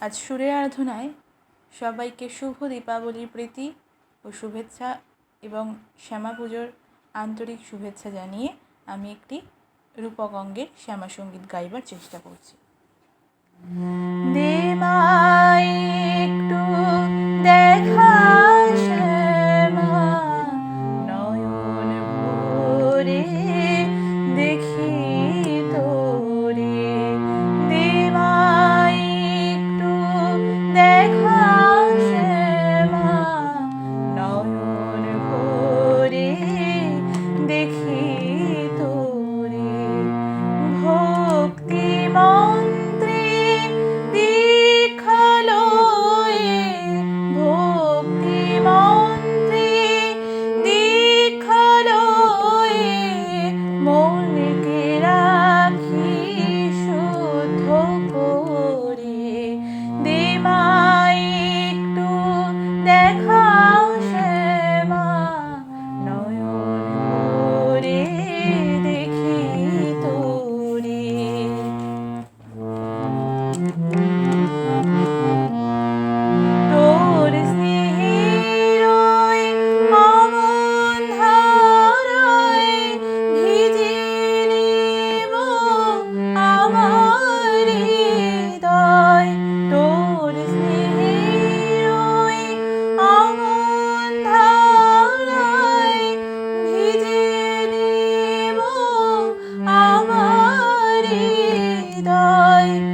আজ সুরের আরাধনায় সবাইকে শুভ দীপাবলির প্রীতি ও শুভেচ্ছা এবং শ্যামা পুজোর আন্তরিক শুভেচ্ছা জানিয়ে আমি একটি রূপক অঙ্গের শ্যামা সংগীত গাইবার চেষ্টা করছি। দেবাই হৃদয়